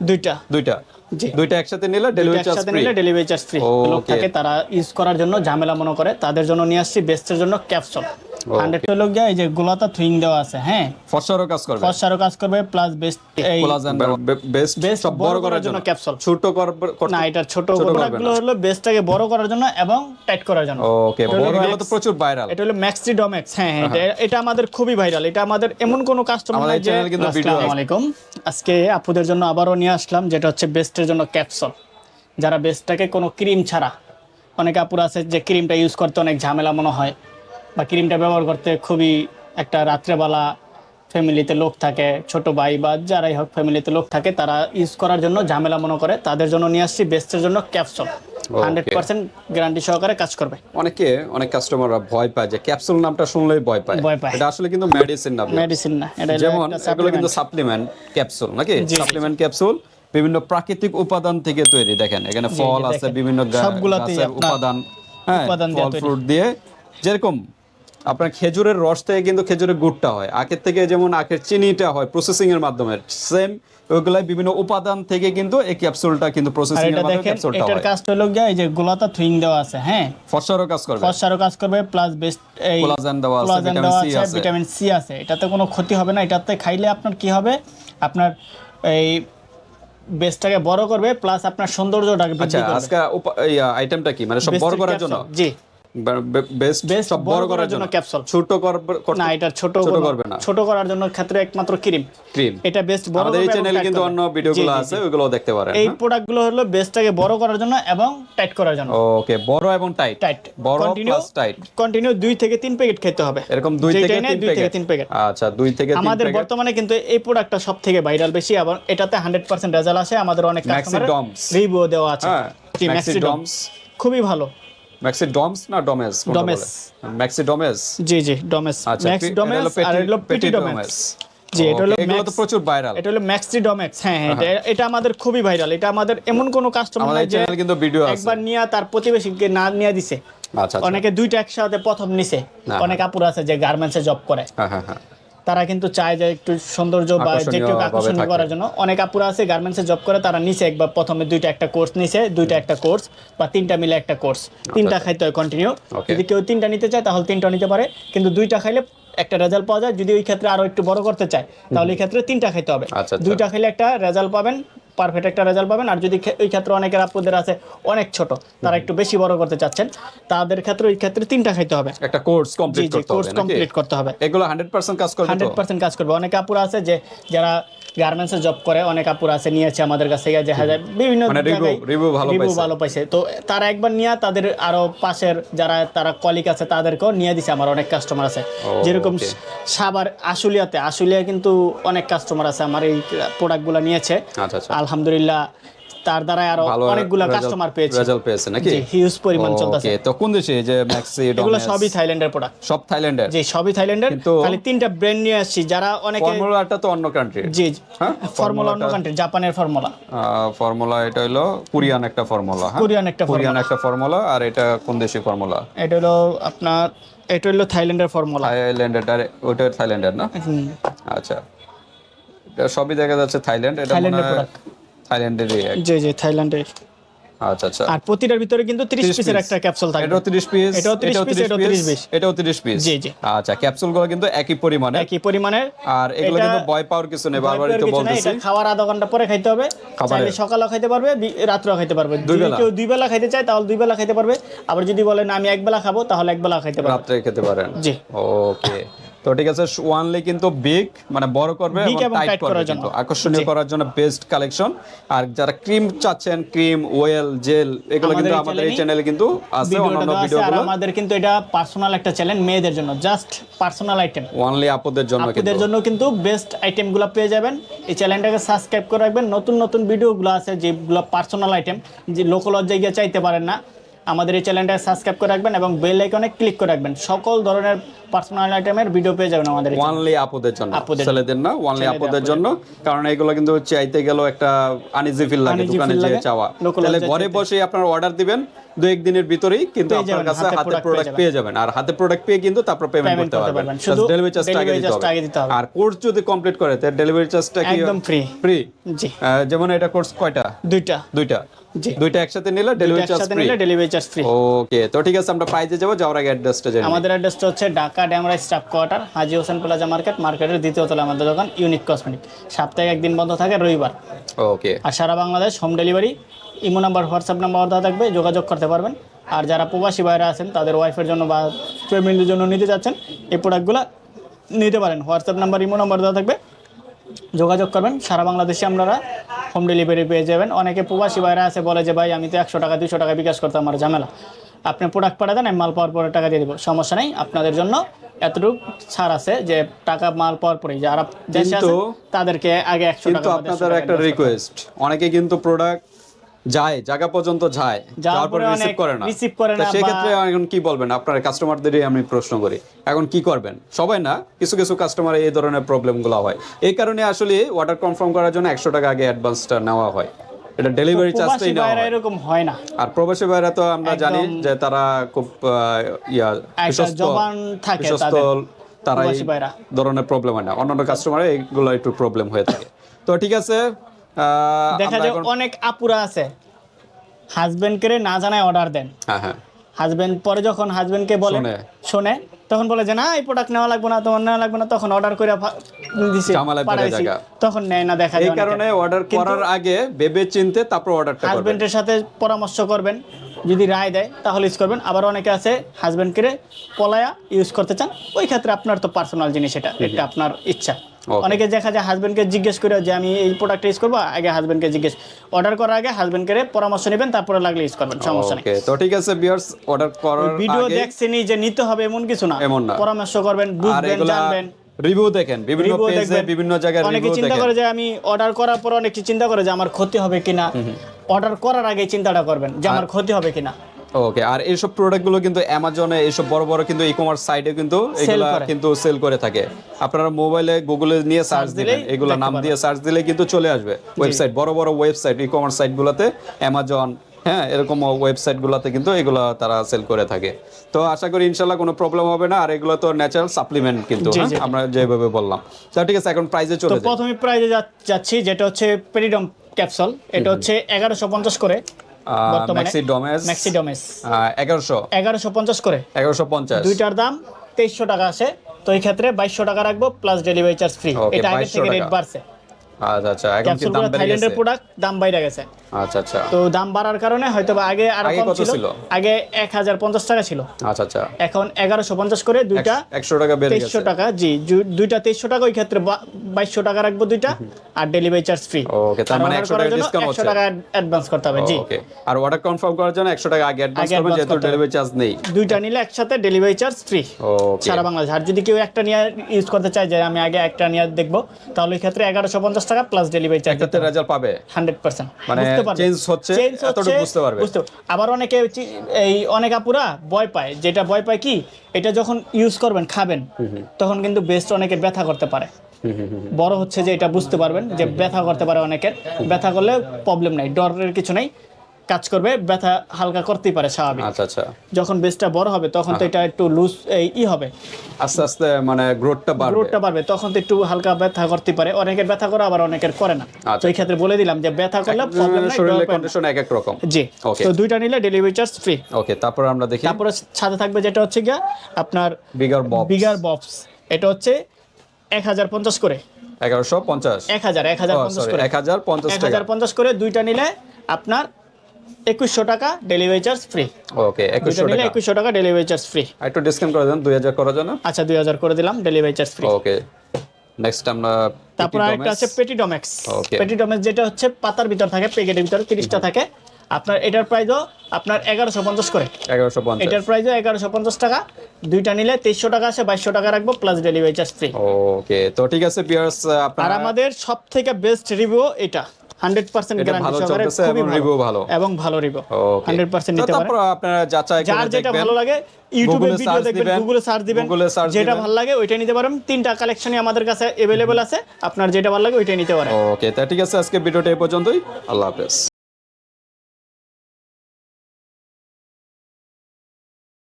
দুইটা। দুইটা। জি। দুইটা একসাথে নিলে ডেলিভারি চার্জ একসাথে ফ্রি নিলে ডেলিভারি চার্জ ফ্রি লোক থাকে তারা ইউজ করার জন্য ঝামেলা মনে করে তাদের জন্য নিয়ে আসছি বেস্টের জন্য ক্যাপসুল হান্ড্রেড এই যে গোলাতা থুইং দেওয়া আছে হ্যাঁ? ফসরও কাজ করবে? ফসারও কাজ করবে প্লাস বেস্ট এই বেস্ট বেস্ট বড় করার জন্য ক্যাপসুল ছোট না এটা ছোট প্রোডাক্টগুলো হলো বেসটাকে বড় করার জন্য এবং টাইট করার জন্য। ওকে বড় হলে তো প্রচুর ভাইরাল এটা হলো ম্যাক্সি ডমেক্স হ্যাঁ হ্যাঁ এটা- আমাদের খুবই ভাইরাল এটা আমাদের এমন কোনো কাস্টমার নাই যে আসসালামু আলাইকুম। আজকে আপুদের জন্য আবারও নিয়ে আসলাম যেটা হচ্ছে বেস্টের জন্য ক্যাপসুল যারা বেস্টটাকে কোনো ক্রিম ছাড়া অনেক আপুরা আছে যে ক্রিমটা ইউজ করতে অনেক ঝামেলা মনে হয়। বা ক্রিমটা ব্যবহার করতে খুবই একটা রাত্রেবেলা ফ্যামিলিতে লোক থাকে ছোট ভাই বা যারাই হোক ফ্যামিলিতে লোক থাকে তারা ইউজ করার জন্য ঝামেলা মনে করে। তাদের জন্য নিয়ে আসছি বেস্টের জন্য ক্যাপসুল হান্ড্রেড পার্সেন্ট গ্যারান্টি সহকারে কাজ করবে। অনেকে অনেক কাস্টমাররা ভয় পায় যে ক্যাপসুল নামটা শুনলেই ভয় পায়। ভয় পায়। এটা আসলে কিন্তু মেডিসিন না মেডিসিন না এটা যেমন এগুলো কিন্তু সাপ্লিমেন্ট ক্যাপসুল নাকি? সাপ্লিমেন্ট ক্যাপসুল বিভিন্ন প্রাকৃতিক উপাদান থেকে তৈরি। দেখেন এখানে ফল আছে বিভিন্ন উপাদান হ্যাঁ ফল ফ্রুট দিয়ে। যেরকম আপনার খেজুরের রস থেকে কিন্তু খেজুরের গুড়টা হয়। আখের থেকে যেমন আখের চিনিটা হয় প্রসেসিং এর মাধ্যমে। সেম ওইগুলাই বিভিন্ন উপাদান থেকে কিন্তু এই ক্যাপসুলটা কিন্তু প্রসেসিং এর মাধ্যমে ক্যাপসুলটা এটার হয়। কাজটা হলো গিয়ে এই যে গোলাতা থুইং দেওয়া আছে হ্যাঁ? ফসফরও কাজ করবে। ফসফারও কাজ করবে প্লাস বেস্ট এই কোলাজেন দেওয়া আছে, ভিটামিন সি আছে। ভিটামিন সি আছে। এটাতে কোনো ক্ষতি হবে না এটাতে খাইলে আপনার কি হবে? আপনার এই বেসটাকে বড় করবে প্লাস আপনার সৌন্দর্যটাকে আচ্ছা বৃদ্ধি করবে আচ্ছা আজকে আইটেমটা কি? মানে সব বড় করার জন্য? জি। বেস্ট বেস্ট বড় করার জন্য ক্যাপসুল ছোট করবে না এটা ছোট ছোট করবে না। ছোট করার জন্য ক্ষেত্রে একমাত্র ক্রিম ক্রিম এটা বেস্ট বড় আমাদের এই চ্যানেলে কিন্তু অন্য ভিডিওগুলো জি, জি, আছে জি। দেখতে পারেন এই প্রোডাক্টগুলো হলো বেসটাকে বড় করার জন্য এবং টাইট করার জন্য। ওকে বড় এবং টাইট টাইট বড় কন্টিনিউ প্লাস টাইট কন্টিনিউ দুই থেকে প্যাকেট খেতে হবে। এরকম থেকে প্যাকেট আচ্ছা থেকে তিন আমাদের বর্তমানে কিন্তু এই প্রোডাক্টটা সব থেকে ভাইরাল বেশি এবং এটাতে হান্ড্রেড পার্সেন্ট রেজাল্ট আসে। আমাদের অনেক কাস্টমার Maxidoms। রিভিউ দেওয়া আছে। হ্যাঁ খুবই ভালো। ম্যাক্সি ডমস না ডমেস Domes। ম্যাক্সি ডমেস জি জি ডমেস ম্যাক্স ডমেস আর হলো পেটি ডমেস ডমেস। জি এটা হলো এগুলো তো প্রচুর ভাইরাল এটা হলো হ্যাঁ হ্যাঁ এটা- এটা আমাদের খুবই ভাইরাল এটা আমাদের এমন কোনো কাস্টমার নাই যে কিন্তু ভিডিও আছে। একবার নিয়ে তার প্রতিবেশীকে না নিয়ে দিছে। আচ্ছা আচ্ছা। অনেকে দুইটা একসাথে প্রথম নিছে। অনেক আপুর আছে যে গার্মেন্টসে জব করে। হ্যাঁ হ্যাঁ তারা কিন্তু চায় যে একটু সৌন্দর্য বা যেটুকু আকর্ষণীয় করার জন্য। অনেক আপুরা আছে গার্মেন্টসে জব করে তারা নিচে একবার প্রথমে দুইটা একটা কোর্স নিছে দুইটা একটা কোর্স বা তিনটা মিলে একটা কোর্স তিনটা খাইতে হয় কন্টিনিউ যদি কেউ তিনটা নিতে চায় তাহলে তিনটা নিতে পারে। কিন্তু দুইটা খাইলে একটা রেজাল্ট পাওয়া যায়। যদি ওই ক্ষেত্রে আরও একটু বড় করতে চায় তাহলে এই ক্ষেত্রে তিনটা খাইতে হবে। আচ্ছা, আচ্ছা। দুইটা খাইলে একটা রেজাল্ট পাবেন পারফেক্ট একটা রেজাল্ট পাবেন। আর যদি ওই ক্ষেত্রে অনেকের আপুদের আছে অনেক ছোট তারা একটু বেশি বড় করতে চাচ্ছেন তাদের ক্ষেত্রে ওই ক্ষেত্রে তিনটা খাইতে হবে। একটা কোর্স কমপ্লিট করতে হবে নাকি? কমপ্লিট করতে হবে। এগুলো 100% কাজ করবে তো? হান্ড্রেড পার্সেন্ট কাজ করবে। অনেক আপুরা আছে যে যারা গার্মেন্টসে জব করে অনেক আপুরা আছে নিয়েছে আমাদের কাছ থেকে দেখা যায় বিভিন্ন মানে ভালো review পাইছে। ভালো পাইছে। তো তারা একবার নিয়ে তাদের আরও পাশের যারা তারা কলিগ আছে তাদেরকেও নিয়ে দিছে আমার অনেক কাস্টমার আছে। যেরকম সাবার আশুলিয়াতে আশুলিয়া কিন্তু অনেক কাস্টমার আছে আমার এই প্রোডাক্টগুলো নিয়েছে। আচ্ছা আচ্ছা। আলহামদুলিল্লাহ তার দ্বারাই আরও অনেকগুলা কাস্টমার পেয়েছে। result পেয়েছে নাকি? হিউজ পরিমাণ চলতেছে। ওকে তো কোন দেশে যে ম্যাক্সি এগুলো সবই থাইল্যান্ডের প্রোডাক্ট সব থাইল্যান্ডের জি সবই থাইল্যান্ডের খালি তিনটা ব্র্যান্ড নিয়ে আসছি যারা অনেকে ফর্মুলাটা তো অন্য কান্ট্রি জি হ্যাঁ? ফর্মুলা অন্য কান্ট্রি জাপানের ফর্মুলা ফর্মুলা এটা হলো কোরিয়ান একটা ফর্মুলা হ্যাঁ? কোরিয়ান একটা কোরিয়ান একটা ফর্মুলা আর এটা কোন দেশি ফর্মুলা এটা হলো আপনার এটা হলো থাইল্যান্ডের ফর্মুলা থাইল্যান্ডের ওটা থাইল্যান্ডের না? আচ্ছা। এটা সবই দেখা যাচ্ছে থাইল্যান্ড এটা মনে হয়। থাইল্যান্ডেরই জি জি থাইল্যান্ডের। আচ্ছা আচ্ছা। আর প্রতিটার ভিতরে কিন্তু 30 30 পিসের একটা ক্যাপসুল থাকবে এটাও 30 পিস এটাও 30 piece, এটাও 30 piece। এটাও 30 পিস জি, জি। আচ্ছা ক্যাপসুলগুলো কিন্তু একই পরিমাণে। একই আর এগুলো কিন্তু ভয় পাওয়ার কিছু নেই বারবারই তো বলতেছি। এটা খাওয়ার আধা ঘণ্টা পরে খাইতে হবে। চাইলে সকালেও খাইতে পারবে রাত্রেও খাইতে পারবে। যদি কেউ দুই বেলা খাইতে চায় তাহলে দুই বেলা খাইতে পারবে। আবার যদি বলেন আমি এক বেলা খাব তাহলে এক বেলা খাইতে পারবে। রাত্রে খেতে পারেন। জি। ওকে। তো ঠিক আছে ওয়ানলি কিন্তু বিগ মানে বড় করবে টাইট করার জন্য। আকর্ষণীয় করার জন্য বেস্ট কালেকশন আর যারা ক্রিম চাচ্ছেন ক্রিম ওয়েল জেল এগুলো কিন্তু আমাদের এই চ্যানেলে কিন্তু আছে অন্যান্য ভিডিওগুলো আমাদের কিন্তু এটা পার্সোনাল একটা চ্যানেল মেয়েদের জন্য জাস্ট পার্সোনাল আইটেম ওয়ানলি আপুদের জন্য আপনাদের কিন্তু। জন্য কিন্তু বেস্ট আইটেমগুলো পেয়ে যাবেন। এই চ্যানেলটাকে সাবস্ক্রাইব করে রাখবেন। নতুন নতুন ভিডিওগুলো আছে যেগুলো পার্সোনাল আইটেম যে লোকাল লজ্জায় গিয়ে চাইতে পারেন না। আমাদের এই চ্যানেলটাকে সাবস্ক্রাইব করে রাখবেন এবং বেল আইকনে ক্লিক করে রাখবেন। সকল ধরনের পার্সোনাল আইটেমের ভিডিও পেয়ে যাবেন আমাদের ওয়ানলি আপুদের জন্য। ছেলেদের না ওয়ানলি আপুদের জন্য। কারণ এগুলো কিন্তু চাইতে গেলেও একটা আনইজি ফিল লাগে দোকানে যে চাওয়া। তাহলে ঘরে বসে আপনারা অর্ডার দিবেন দু এক দিনের ভিতরেই কিন্তু আপনার কাছে হাতে প্রোডাক্ট পেয়ে যাবেন। আর হাতে প্রোডাক্ট পেয়ে কিন্তু তারপর পেমেন্ট করতে পারবেন। শুধু ডেলিভারি চার্জটা আগে দিতে হবে। আর কোর্স যদি কমপ্লিট করে তাহলে ডেলিভারি চার্জটা কি একদম free। ফ্রি জি। যেমন এটা কোর্স কয়টা? দুইটা। দুইটা। জি। দুইটা একসাথে নিলে delivery charge free delivery charge free okay তো ঠিক আছে আমরা প্রাইজে যাব যাওয়ার আগে অ্যাড্রেসটা জানি আমাদের অ্যাড্রেসটা হচ্ছে Dhaka Demra staff quarter Haji Hossain plaza market মার্কেটের দ্বিতীয় তলা আমাদের দোকান ইউনিক কসমেটিক। সপ্তাহে একদিন বন্ধ থাকে রবিবার। ওকে। আর সারা Bangladesh home delivery imo number WhatsApp number দেওয়া থাকবে যোগাযোগ করতে পারবেন। আর যারা প্রবাসী বাইরে আছেন তাদের ওয়াইফের জন্য বা ফ্যামিলির জন্য নিতে চাচ্ছেন এই প্রোডাক্টগুলো নিতে পারেন। হোয়াটসঅ্যাপ নাম্বার ইমো নাম্বার দেওয়া থাকবে। যোগাযোগ করবেন। সারা বাংলাদেশে আপনারা হোম ডেলিভারি পেয়ে যাবেন। অনেকে প্রবাসী বাইরে আছে বলে যে ভাই আমি তো একশো টাকা দুশো টাকা বিকাশ করতে আমার ঝামেলা। আপনি প্রোডাক্ট পাঠা দেন আমি মাল পাওয়ার পরে টাকা দিয়ে দেবো। সমস্যা নেই আপনাদের জন্য এতটুকু ছাড় আছে যে টাকা মাল পাওয়ার পরে যারা দেশে আছে তাদেরকে আগে একশো কিন্তু টাকা আপনাদের একটা। রিকোয়েস্ট অনেকে কিন্তু প্রোডাক্ট যায় জায়গা পর্যন্ত যায় যাওয়ার যাওয়ার পর পরে রিসিভ করে না। receive করে না সেই ক্ষেত্রে এখন কি বলবেন? আপনার কাস্টমারদেরই আমি প্রশ্ন করি এখন কি করবেন? সবাই না কিছু কিছু কাস্টমার এই ধরনের প্রবলেমগুলো হয়। এই কারণে আসলে অর্ডার কনফার্ম করার জন্য একশো টাকা আগে অ্যাডভান্সটা নেওয়া হয়। এটা ডেলিভারি প্রবাসী চার্জটাই নেওয়া হয়। এরকম হয় না। আর প্রবাসী ভাইরা তো আমরা জানি যে তারা খুব ইয়া জবান থাকে তাদের, তারা এই ধরনের প্রবলেম হয় না। অন্যান্য কাস্টমারে এইগুলো একটু প্রবলেম হয়ে থাকে। তো ঠিক আছে দেখা যায় অনেক আপুরা আছে। হাজবেন্ডকে না জানায় অর্ডার দেন। হ্যাঁ হ্যাঁ। হাজবেন্ড পরে যখন হাজবেন্ডকে বলে শোনে। তখন বলে যে না এই প্রোডাক্ট নেওয়া লাগবে না তোমার নেওয়া লাগবে না। তখন অর্ডার করে দিছি। তখন নেয় না দেখা এই কারণে অর্ডার করার আগে ভেবে চিনতে তারপর অর্ডারটা হাজবেন্ডের সাথে পরামর্শ করবেন যদি রায় দেয় তাহলে ইউজ করবেন। আবার অনেকে আছে হাজবেন্ডকে পলায়া ইউজ করতে চান ওই ক্ষেত্রে আপনার তো পার্সোনাল জিনিস এটা এটা আপনার ইচ্ছা. অনেকে দেখা যায় হাজবেন্ডকে জিজ্ঞেস করে যে আমি এই প্রোডাক্ট ইউজ করব? আগে হাজবেন্ডকে জিজ্ঞেস। অর্ডার করার আগে হাজবেন্ডকে পরামর্শ নেবেন তারপরে লাগলে ইউজ করবেন সমস্যা নেই। তো ঠিক আছে বিয়ার্স অর্ডার করার ভিডিও আগে দেখছেনি যে নিতে হবে এমন কিছু না। এমন না। পরামর্শ করবেন বুঝবেন জানবেন। রিভিউ দেখেন বিভিন্ন পেজে বিভিন্ন জায়গায় অনেকে চিন্তা করে যে আমি অর্ডার করার পর অনেকে চিন্তা করে যে আমার ক্ষতি হবে কিনা? অর্ডার করার আগে চিন্তাটা করবেন যে আমার ক্ষতি হবে কিনা? ওকে আর এইসব প্রোডাক্টগুলো কিন্তু অ্যামাজনে এইসব বড় বড় কিন্তু ই কমার্স সাইটে কিন্তু এগুলা কিন্তু সেল করে থাকে। আপনারা মোবাইলে গুগলে নিয়ে সার্চ দিলেন এগুলো নাম দিয়ে সার্চ দিলে কিন্তু চলে আসবে। ওয়েবসাইট বড় বড় ওয়েবসাইট ই কমার্স সাইটগুলোতে অ্যামাজন হ্যাঁ এরকম ওয়েবসাইটগুলোতে কিন্তু এগুলো তারা সেল করে থাকে। তো আশা করি ইনশাল্লাহ কোনো প্রবলেম হবে না আর এগুলো তো ন্যাচারাল সাপ্লিমেন্ট কিন্তু হ্যাঁ? আমরা যেভাবে বললাম। তো ঠিক আছে এখন প্রাইজে চলে যাই। প্রথমে প্রাইজে যাচ্ছি যেটা হচ্ছে পেরিডম ক্যাপসুল এটা হচ্ছে এগারোশো পঞ্চাশ করে। ম্যাক্সি ডোমেস ম্যাক্সিডমেস এগারোশো। এগারোশো পঞ্চাশ করে। এগারোশো পঞ্চাশ। দুইটার দাম তেইশশো টাকা আছে। তো এই ক্ষেত্রে বাইশশো টাকা রাখব প্লাস ডেলিভারি চার্জ ফ্রি এটা আগে 2200 থেকে রেট বাড়ছে। আচ্ছা আচ্ছা এখন কি দাম বেড়ে গেছে? প্রোডাক্ট দাম বাইরে গেছে। আচ্ছা আচ্ছা। তো দাম বাড়ার কারণে হয়তো আগে আরও কম ছিল? আগে এক হাজার পঞ্চাশ টাকা ছিল। আচ্ছা আচ্ছা। এখন এগারোশো পঞ্চাশ করে দুইটা একশো টাকা বেড়ে গেছে। তেইশশো টাকা জি দুইটা তেইশশো টাকা ওই ক্ষেত্রে টাকা রাখব দুইটা আর ডেলিভারি চার্জ ফ্রি Okay, তার মানে 100 টাকা। টাকা অ্যাডভান্স করতে হবে জি। ওকে আর অর্ডার কনফার্ম করার জন্য একশো টাকা আগে অ্যাডভান্স করবেন যেহেতু ডেলিভারি চার্জ নেই। দুইটা নিলে একসাথে ডেলিভারি চার্জ ফ্রি ওকে সারা বাংলাদেশ। আর যদি কেউ একটা নিয়ে ইউজ করতে চায় যে আমি আগে একটা নিয়ে দেখব তাহলে ওই ক্ষেত্রে এগারোশো পঞ্চাশ টাকা প্লাস ডেলিভারি চার্জ এটাতে রেজাল্ট পাবে? হান্ড্রেড পার্সেন্ট change হচ্ছে, এতটুকু বুঝতে পারবে। আবার অনেকে এই অনেক আপুরা ভয় পায়। যেটা ভয় পায় কি এটা যখন ইউজ করবেন খাবেন তখন কিন্তু বেস্ট অনেকে ব্যথা করতে পারে। বড় হচ্ছে যে এটা বুঝতে পারবেন যে ব্যথা করতে পারে অনেকের। ব্যথা করলে প্রবলেম নাই ডরের কিছু নেই। কাজ করবে ব্যথা হালকা করতেই পারে স্বাভাবিক। আচ্ছা আচ্ছা। যখন বেসটা বড় হবে তখন তো এটা একটু লুজ ই হবে। আস্তে আস্তে মানে গ্রোথটা বাড়বে। রোডটা বাড়বে তখন তো একটু হালকা ব্যথা করতে পারে। অনেকের ব্যথা করে আবার অনেকের করে না। আচ্ছা। তো এই ক্ষেত্রে বলে দিলাম যে ব্যথা করলে প্রবলেম নাই শরীরের। কন্ডিশন এক এক রকম। জি। Okay. তো দুইটা নিলে ডেলিভারি চার্জ ফ্রি ওকে তারপর আমরা দেখি। তারপরে সাথে থাকবে যেটা হচ্ছে গিয়া আপনার বিগার বব বিগার বক্স এটা হচ্ছে এক হাজার পঞ্চাশ করে। এগারোশো পঞ্চাশ। এক হাজার এক হাজার পঞ্চাশ সরি করে। এক পঞ্চাশ হাজার পঞ্চাশ করে দুইটা নিলে আপনার একুশশো টাকা ডেলিভারি চার্জ ফ্রি ওকে একুশশো টাকা। একুশশো টাকা ডেলিভারি চার্জ ফ্রি একটু ডিসকাউন্ট করে দেন দুই হাজার করার জন্য। আচ্ছা দুই হাজার করে দিলাম delivery charge free okay next আমরা তারপর আরেকটা। আছে পেটিডমেক্স Okay. পেটিডমেক্স যেটা হচ্ছে পাতার ভিতর থাকে প্যাকেটের ভিতর তিরিশটা থাকে। আপনার এটার প্রাইসও আপনার এগারোশো পঞ্চাশ করে। এগারোশো পঞ্চাশ। এটার প্রাইসও এগারোশো পঞ্চাশ টাকা। দুইটা নিলে তেইশশো টাকা আছে বাইশশো টাকা রাখব plus delivery charge free okay তো ঠিক আছে পিয়ার্স আর আমাদের সব থেকে বেস্ট রিভিউ এটা। হান্ড্রেড পার্সেন্ট গ্যারান্টি ভালো সহকারে খুবই এবং ভালো। এবং ভালো রিভিউ হান্ড্রেড পার্সেন্ট নিতে পারেন আপনারা যাচাই যার যেটা ভালো লাগে ইউটিউবে ভিডিও দেখবেন গুগলে সার্চ দিবেন। যেটা ভালো লাগে ওইটাই নিতে পারেন। তিনটা কালেকশনই আমাদের কাছে अवेलेबल আছে। আপনার যেটা ভালো লাগে ওইটাই নিতে পারেন। ওকে তা ঠিক আছে আজকে ভিডিওটা এই পর্যন্তই। আল্লাহ হাফেজ।